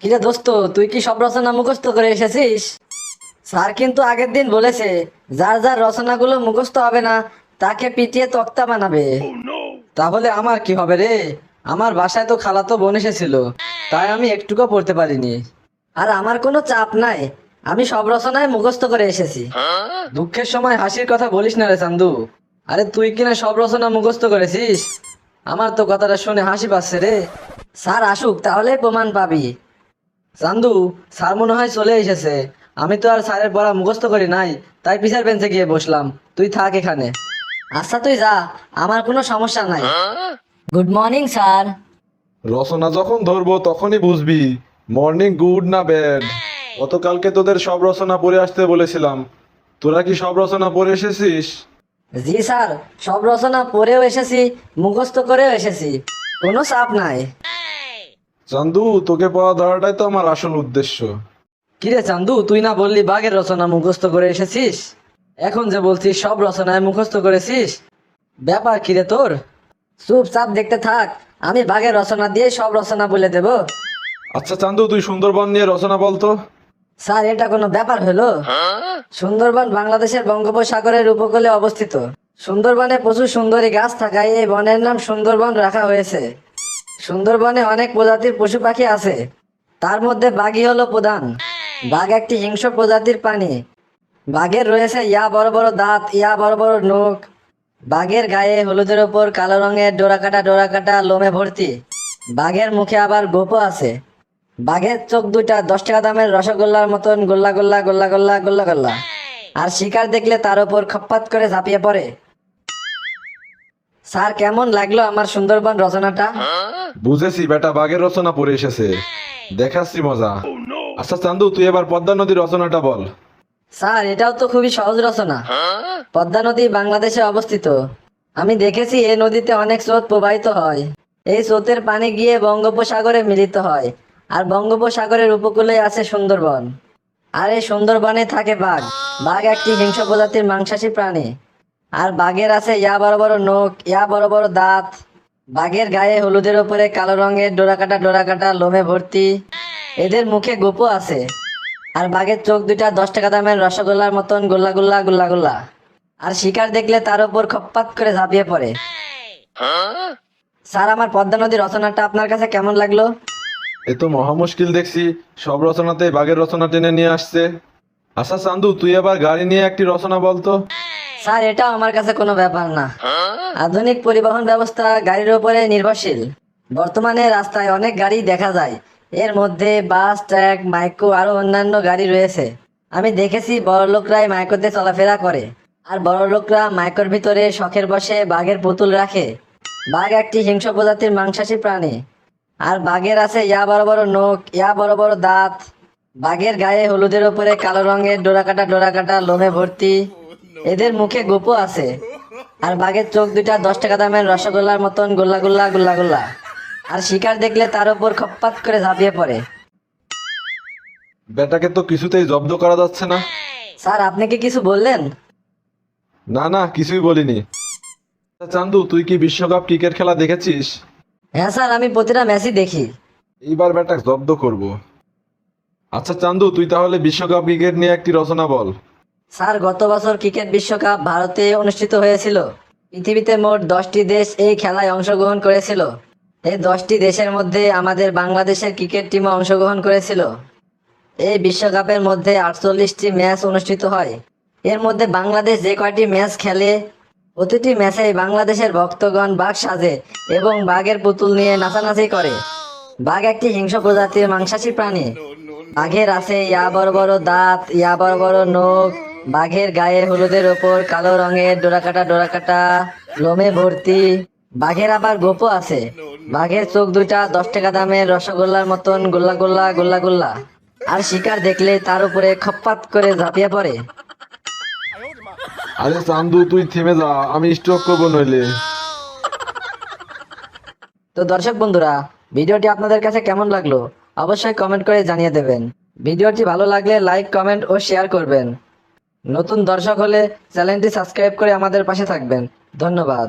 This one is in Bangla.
কিরে দোস্ত, তুই কি সব রচনা মুখস্থ করে এসেছিস? স্যার কিন্তু আগের দিন বলেছে, যার যার রচনাগুলো মুখস্থ হবে না, তাকে পিটিয়ে তক্তা বানাবে। তাহলে আমার কি হবে রে? আমার বাসায় তো খালাতো বোন এসেছিল, তাই আমি একটুকু পড়তে পারিনি। আর আমার কোনো চাপ নাই, আমি সব রচনায় মুখস্থ করে এসেছি। দুঃখের সময় হাসির কথা বলিস না রে চান্দু। আরে তুই কিনা সব রচনা মুখস্থ করেছিস? আমার তো কথাটা শুনে হাসি পাচ্ছে রে। স্যার আসুক তাহলে প্রমাণ পাবি। চান্দু স্যার মনে হয় চলে এসেছে। আমি তো আর স্যারের পড়া মুখস্থ করি নাই তাই পিসার বেঞ্চে গিয়ে বসলাম। তুই থাক এখানে। আচ্ছা তুই যা। আমার কোনো সমস্যা নাই। Good morning sir. রচনা যখন ধরবো তখনই বুঝবি। মর্নিং গুড না ব্যাড গতকালকে তোদের সব রচনা পড়ে আসতে বলেছিলাম। তোরা কি সব রচনা পড়ে এসেছিস? জি স্যার সব রচনা পড়েও এসেছি মুখস্থ করেও এসেছি। কোনো চাপ নাই। চান্দু তোকে পড়া ধরাটাই তো আমার আসল উদ্দেশ্য। কিরে চান্দু তুই না বললি বাঘের রচনা মুখস্থ করে এসেছিস? এখন যে বলছিস সব রচনায় মুখস্থ করেছিস? ব্যাপার কিরে তোর? চুপচাপ দেখতে থাক আমি বাঘের রচনা দিয়ে সব রচনা বলে দেব। আচ্ছা চান্দু তুই সুন্দরবন নিয়ে রচনা বলতো স্যার, এটা কোনো ব্যাপার হলো? সুন্দরবন বাংলাদেশের বঙ্গোপসাগরের উপকূলে অবস্থিত। সুন্দরবনে প্রচুর সুন্দরী গাছ থাকায় এই বনের নাম সুন্দরবন রাখা হয়েছে। সুন্দরবনে অনেক প্রজাতির পশু পাখি আছে। তার মধ্যে বাঘই হলো প্রধান। বাঘ একটি হিংস্র প্রজাতির প্রাণী। বাঘের রয়েছে ইয়া বড় বড় দাঁত, ইয়া বড় বড় নখ। বাঘের গায়ে হলুদের ওপর কালো রঙের ডোরাকাটা ডোরাকাটা লোমে ভর্তি। বাঘের মুখে আবার গোপও আছে। বাঘের চোখ দুইটা দশ টাকা দামের রসগোল্লার মতন গোল্লা গোল্লা গোল্লা গোল্লা গোল্লা গোল্লা। আর শিকার দেখলে তার উপর খপ্পাত করে ঝাঁপিয়ে পড়ে। স্যার কেমন লাগল আমার সুন্দরবন রচনাটা? বুঝেছি বেটা বাঘের রচনা পড়ে এসেছে। দেখাচ্ছি মজা। আচ্ছা চান্দু তুই এবার পদ্মা নদীর রচনাটা বল। স্যার এটাও তো খুবই সহজ রচনা। পদ্মা নদী বাংলাদেশে অবস্থিত। আমি দেখেছি এই নদীতে অনেক স্রোত প্রবাহিত হয়। এই স্রোতের পানি গিয়ে বঙ্গোপসাগরে মিলিত হয়। আর বঙ্গোপসাগরের উপকূলে আছে সুন্দরবন। আর এই সুন্দরবনে থাকে বাঘ। বাঘ একটি হিংস্র প্রজাতির মাংসাশী প্রাণী। আর বাঘের আছে ইয়া বড় বড় নখ ইয়া বড় বড় দাঁত। বাঘের গায়ে হলুদের ওপরে কালো রঙের ডোরাকাটা ডোরাকাটা লোমে ভর্তি। এদের মুখে গোপও আছে। আর বাঘের চোখ দুইটা দশ টাকা দামের রসগোল্লার মতন গোল্লা গোল্লা গোল্লা গোল্লা। আর শিকার দেখলে তার উপর খপ্পাত করে ঝাঁপিয়ে পড়ে। স্যার আমার পদ্মা নদী রচনাটা আপনার কাছে কেমন লাগল? এ তো মহা মুশকিল দেখছি। সব রচনাতেই বাঘের রচনা টেনে নিয়ে আসছে। আচ্ছা চান্দু, তুই আবার গাড়ি নিয়ে একটি রচনা বলতো স্যার, এটাও আমার কাছে কোনো ব্যাপার না। আধুনিক পরিবহন ব্যবস্থা গাড়ির উপরে নির্ভরশীল। বর্তমানে রাস্তায় অনেক গাড়ি দেখা যায়। এর মধ্যে বাস, ট্রাক, মাইক্রো আরও অন্যান্য গাড়ি রয়েছে। আমি দেখেছি বড় লোকরাই মাইক্রোতে চলাফেরা করে। আর বড় লোকরা মাইক্রোর ভিতরে শখের বসে বাঘের পুতুল রাখে। বাঘ একটি হিংস্র প্রজাতির মাংসাশী প্রাণী। আর বাঘের আছে ইয়া বড় বড় নখ ইয়া বড় বড় দাঁত। বাঘের গায়ে হলুদের উপরে কালো রঙের ডোরাকাটা ডোরাকাটা লোমে ভর্তি। এদের মুখে গোপও আছে। আর বাঘের চোখ দুইটা দশ টাকা দামের রসগোল্লার মতন গোল্লা গোল্লা গোল্লা গোল্লা। আর শিকার দেখলে তার উপর খপ্পাত করে ঝাঁপিয়ে পড়ে। বেটাকে তো কিছুতেই জব্দ করা যাচ্ছে না। স্যার আপনি কি কিছু বললেন? না না কিছুই বলিনি। আচ্ছা, চান্দু তুই কি বিশ্বকাপ ক্রিকেট খেলা দেখেছিস? হ্যাঁ স্যার আমি প্রতিটা ম্যাচই দেখি। এইবার বেটা জব্দ করব। আচ্ছা চান্দু তুই তাহলে বিশ্বকাপ ক্রিকেট নিয়ে একটি রচনা বল। স্যার গত বছর ক্রিকেট বিশ্বকাপ ভারতে অনুষ্ঠিত হয়েছিল। পৃথিবীতে মোট দশটি দেশ এই খেলায় অংশগ্রহণ করেছিল। এই দশটি দেশের মধ্যে আমাদের বাংলাদেশের ক্রিকেট টিমও অংশগ্রহণ করেছিল। এই বিশ্বকাপের মধ্যে আটচল্লিশটি ম্যাচ অনুষ্ঠিত হয়। এর মধ্যে বাংলাদেশ যে কয়টি ম্যাচ খেলে প্রতিটি ম্যাচেই বাংলাদেশের ভক্তগণ বাঘ সাজে এবং বাঘের পুতুল নিয়ে নাচানাচি করে। বাঘ একটি হিংস্র প্রজাতির মাংসাশী প্রাণী। বাঘের আছে ইয়া বড় বড় দাঁত, ইয়া বড় বড় নখ। বাঘের গায়ে হলুদের ওপর কালো রঙের ডোরাকাটা ডোরাকাটা লোমে ভর্তি। বাঘের আবার গোপও আছে। বাঘের চোখ দুইটা দশ টাকা দামের রসগোল্লার মতন গোল্লা গোল্লা গোল্লা গোল্লা। আর শিকার দেখলে তার উপরে খপ্পাত করে ঝাঁপিয়ে পড়ে। আরে চান্দু, তুই থেমে যা, আমি স্ট্রোক করব নইলে। তো দর্শক বন্ধুরা, ভিডিওটি আপনাদের কাছে কেমন লাগল? অবশ্যই কমেন্ট করে জানিয়ে দেবেন। ভিডিওটি ভালো লাগলে লাইক কমেন্ট ও শেয়ার করবেন। নতুন দর্শক হলে চ্যানেলটি সাবস্ক্রাইব করে আমাদের পাশে থাকবেন। ধন্যবাদ।